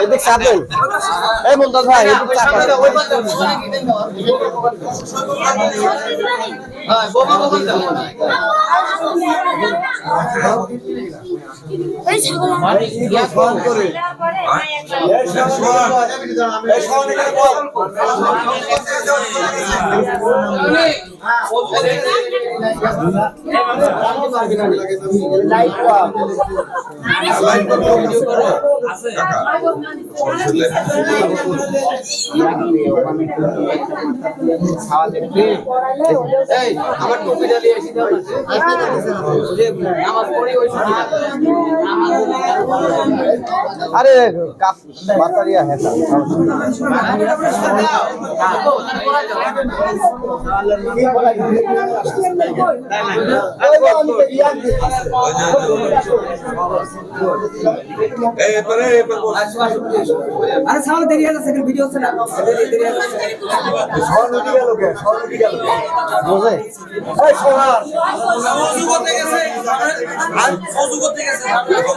এদিক চাপেন এই মন্দাজ ভাই এদিক আমার টুপিটা দিয়ে এসে দাও না আমার পরে ওই আরে কাপ বাতারিয়া হেতা আরে সামনে দেরি আছে সেকেন্ড ভিডিও হচ্ছে না। দেরি দেরি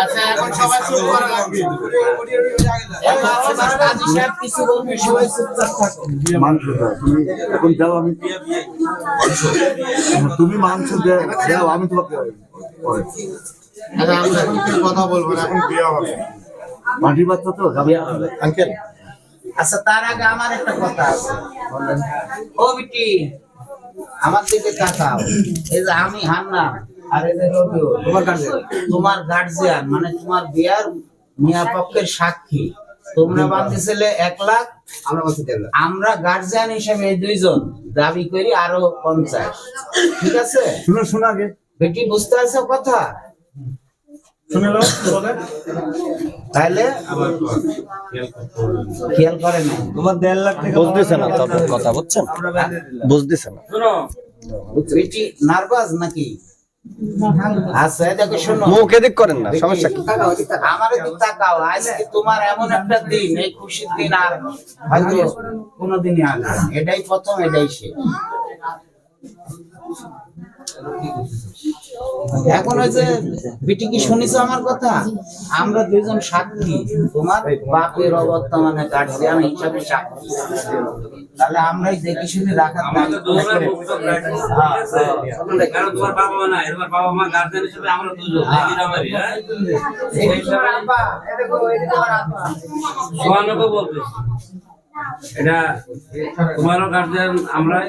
আচ্ছা এখন এখন দাও আমি। তুমি মাংস দাও আমি তোমাকে। আচ্ছা কথা বলব এখন বিয়ে হবে। মাটির বাচ্চা তো আঙ্কেল। আচ্ছা তার আগে আমার একটা কথা আছে। ও বিটি আমার দিকে তাকাও। এই যে আমি হান্না আর এই যে তোমার গার্জিয়ান তোমার গার্জিয়ান মানে তোমার বিয়ার মিয়া পক্ষের সাক্ষী। তোমরা বাঁধতেছিলে এক লাখ আমরা বাঁধতে দেড় লাখ। আমরা গার্জিয়ান হিসেবে এই দুইজন দাবি করি আরও পঞ্চাশ। ঠিক আছে? শুনো শোনো আগে। বেটি বুঝতে পারছ কথা? শুনে নাও তাহলে খেয়াল করে না তোমার দেড় লাখ টাকা বুঝতেছে না কথা বুঝছেন? বুঝতেছে না। বেটি নার্ভাস নাকি? আচ্ছা দেখো শোনো। মুখ এদিক করেন না সমস্যা কি? আমার দিক তাকাও আজকে তোমার এমন একটা দিন এই খুশির দিন আর হয়তো কোনোদিনই এটাই প্রথম এটাই শেষ। এখন ওই যে বিটি কি শুনিস আমার কথা? আমরা দুইজন সাক্ষী। তোমার বাপের অবর্তমানে গার্জিয়ান হিসাবে সাক্ষী। তাহলে আমরাই দেখে শুনে রাখার তোমার বাবা মা নাই তোমার বাবা মা গার্জেন হিসেবে আমরা দুজন হ্যাঁ? সোহানুকে এটা তোমারও গার্জেন আমরাই।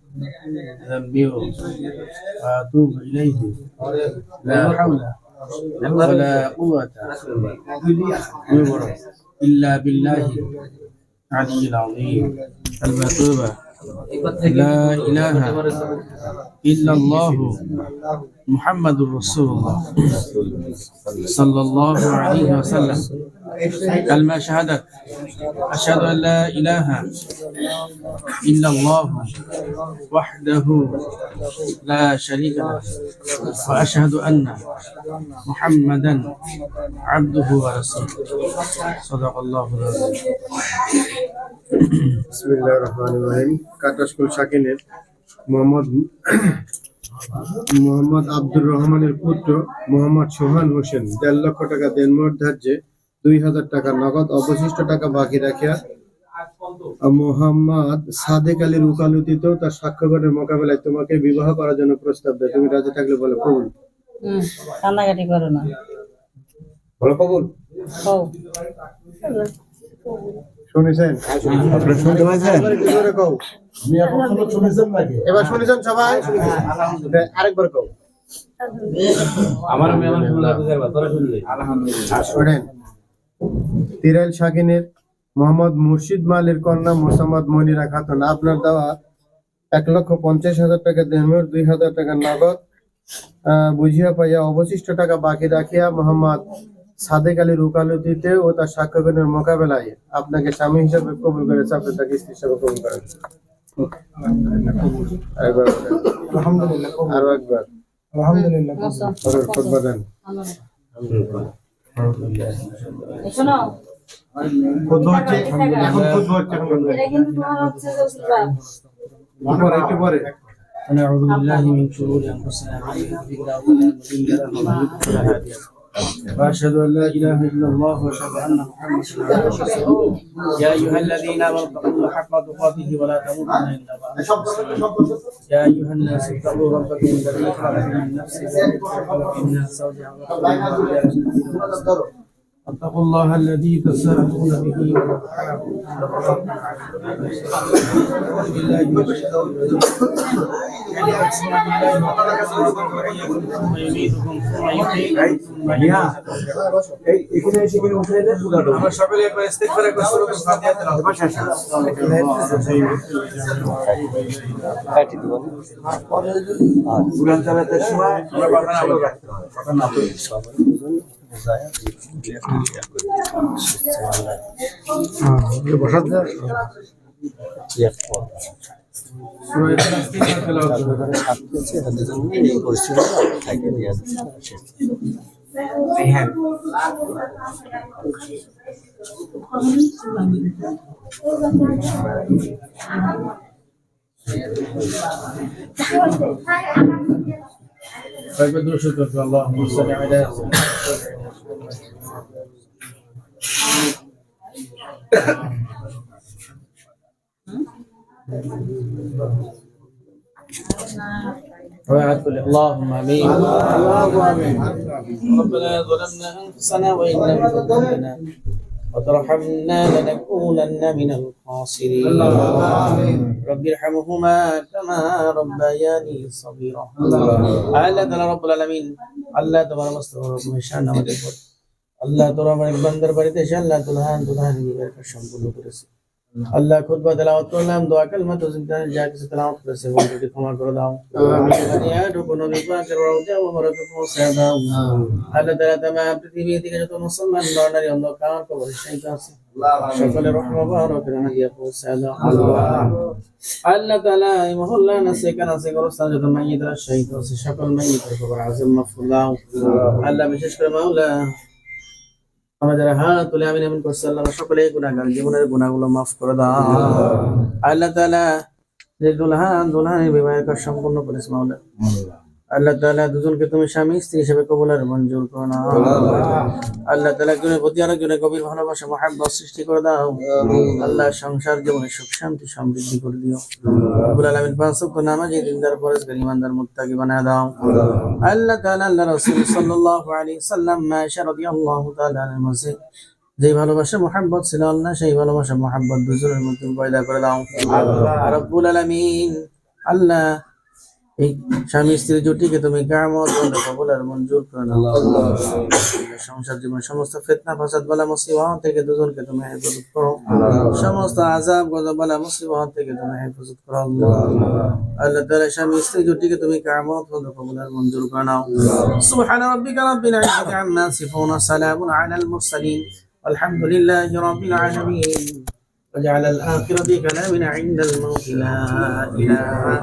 ربي من كل ذنب وأتوب إليه. لا حول ولا قوة إلا بالله العلي العظيم. المتوبة. لا إله إلا الله محمد رسول الله صلى الله عليه وسلم. كلمة شهادة أشهد أن لا إله إلا الله وحده لا شريك له وأشهد أن محمدا عبده ورسوله صدق الله العظيم بسم الله الرحمن الرحيم كاتش كل شاكين محمد মোহাম্মদ আব্দুর রহমানের পুত্র মোহাম্মদ সোহান হোসেন দেড় লক্ষ টাকা দেনমোর ধার্যে দুই হাজার টাকা নগদ অবশিষ্ট টাকা বাকি রাখিয়া মোহাম্মদ সাদেক আলীর উকালতিত তার সাক্ষ্যগণের মোকাবেলায় তোমাকে বিবাহ করার জন্য প্রস্তাব দেয়। তুমি রাজি থাকলে বলে কবুল? কান্নাকাটি করো না। বলো কবুল? শুনেছেন? শুনতে পাইছেন এবারে শুনেছেন সবাই? হ্যাঁ, আরেকবার কও। আমার মেহমান শুনলে তোরা শুনলি। শোনেন তিরাইল শাকিনের মোহাম্মদ মুর্শিদ মালের কন্যা মোসাম্মদ মনিরা খাতুন। আপনার দেওয়া এক লক্ষ পঞ্চাশ হাজার টাকা দেহমের দুই হাজার টাকা নগদ। আহ, বুঝিয়া পাইয়া অবশিষ্ট টাকা বাকি রাখিয়া মোহাম্মদ সাদেক আলীর উকালতিতে ও তার সাক্ষ্যগণের মোকাবেলায় আপনাকে স্বামী হিসাবে কবুল করেছে আপনি তাকে স্ত্রী হিসাবে কবুল করেন। আরও একবার। আলহামদুলিল্লাহ ونعوذ بالله من شرور انفسنا واشهد ان لا اله الا الله واشهد ان محمدا رسول يا أيها الذين آمنوا اتقوا الله حق تقاته ولا تموتن إلا وأنتم يا أيها الناس اتقوا ربكم الذي خلق من نفس واحدة وخلق منها زوجها وخلق منها اتقوا الله الذي تساءلون به والارحام ان الله كان عليكم أعوذ بالله من الشيطان الرجيم ثم يميتكم ثم يحييكم ثم يميتكم এই এখানে এসে এখানে উঠে এলে পুরা দেবো আমরা সকলে একবার ইস্তেগফার একবার শুরু করে ফাতিহা তেলাওয়াত কাটি দিব আর পুরান চালাতে সময় আমরা পাঠান আবার সূরা ইখলাস থেকে তেলাওয়াত করবেন। কয়েকবার দূর শুরু করবে আল্লাহুম্মা সাল্লি আলা وعد اللهم امين ربنا ظلمنا انفسنا وان لم تغفر لنا وترحمنا لنكونن من الخاسرين رب ارحمهما كما ربياني صغيرا আল্লাহ তাআলা রব্বুল আলামিন আল্লাহ তোমার মস্ত রকম শান আমাদের উপর আল্লাহ তোরা আমার বান্দার বাড়িতে এসে আল্লাহ দুলহান দুলহান বিবাহের কাজ সম্পূর্ণ করেছে আল্লাহ খুতবা তেলাওয়াত করলাম দোয়া কালমা তো জিন্দান যা কিছু তেলাওয়াত করেছে বন্ধুকে ক্ষমা করে দাও। আল্লাহ তাআলা তামাম পৃথিবী থেকে যত মুসলমান নর নারী অন্ধকার কবরে শাহিদ আছে সকলের রহমত বারাকাত হাদিয়া পৌঁছে দাও আল্লাহ তাআলা এই মহল্লা না সেখান আছে গোরস্থান যত মাইয়িতরা শহীদ আছে সকল মাইয়িতের কবর আজম মাগফুর দাও আল্লাহ। বিশেষ করে মাওলা আমরা যারা হাত তুলে আমিন আমিন করছি আল্লাহ সকলেই গুণাগার জীবনের গুণাগুলো মাফ করে দাও। আল্লাহ। তাআলা যে দুলহান দুলহানের বিবাহের কাজ সম্পূর্ণ করেছে মাওলা আল্লাহ তাআলা দুজনকে তুমি স্বামী স্ত্রী হিসেবে কবুলের মঞ্জুর করো না। আল্লাহ তাআলা একজনের প্রতি আরেকজনের গভীর ভালোবাসা মহাব্বত সৃষ্টি করে দাও। আল্লাহ সংসার জীবনে সুখ শান্তি সমৃদ্ধি করে দিও। রব্বুল আলামিন পাঁচ ওয়াক্ত নামাজি দিনদার পরেশগার ইমানদার মুত্তাকি বানায় দাও। আল্লাহ। তাআলা আল্লাহ রাসূল সাল্লাল্লাহু আলাইহি সাল্লাম মায়েশা তাআলা আনহার মাঝে যে ভালোবাসা মোহাব্বত ছিল আল্লাহ সেই ভালোবাসা মোহাব্বত দুজনের মধ্যে পয়দা করে দাও। রব্বুল আলামিন আল্লাহ। এই স্বামী স্ত্রী জুটিকে তুমি কামত বন্ধ কবুল আর মঞ্জুর করে নাও সংসার জীবন সমস্ত ফিতনা ফাসাদ বালা মুসিবত থেকে দুজনকে তুমি হেফাজত করো সমস্ত আযাব গজব বালা মুসিবত থেকে তুমি হেফাজত করো আল্লাহ আল্লাহ তাআলা স্বামী স্ত্রী জুটিকে তুমি কামত বন্ধ কবুল আর মঞ্জুর করে নাও সুবহান রাব্বিকা রাব্বিল ইজ্জাতি আম্মা ইয়াসিফুন সালামুন আলাল মুরসালিন والحمد لله رب العالمين وجعل الآخرة كلامنا عند الموت لا إله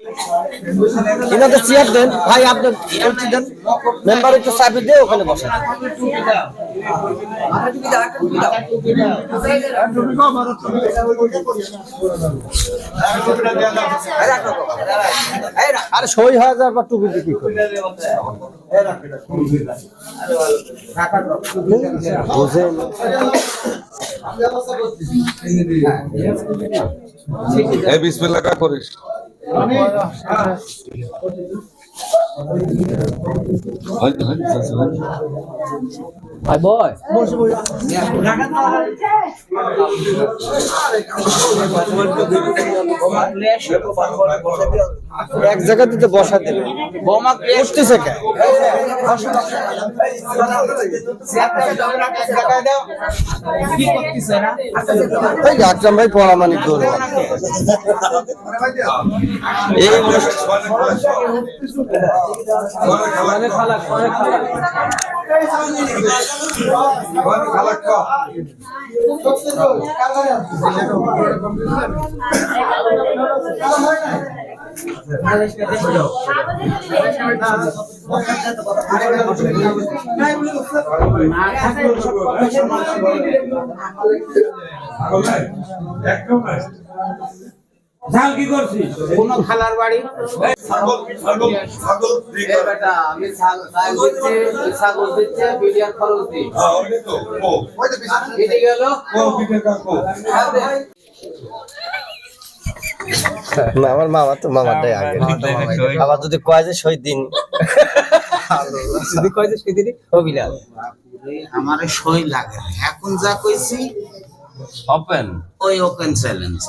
এনাদের চেয়ার দেন। ভাই, আপনি বলছি দেন। মেম্বার একটু চাবি দিয়ে ওখানে বসেন। আরে সই হয়ে যাওয়ার পর টুপি করিস? হয় ভাই বয় এক জায়গা দিতে বসা দিবে। বোমা উঠতেছে কে? কি করতেছে না ওই যে আকরাম ভাই পড়ামানি করব এই ঝাল কি করছিস? কোন খালার বাড়ি। আমি ছাগল দিচ্ছে ছাগল দিচ্ছে বিলিয়ার খরচ দিই। কেটে গেল। না আমার মামা তো মামাটাই আগে। আবার যদি কয় যে শহীদ দিন। যদি কয় যে শহীদ দিন অভিলাষ আমার সই লাগে এখন যা কইছি ওপেন ওই ওপেন চ্যালেঞ্জ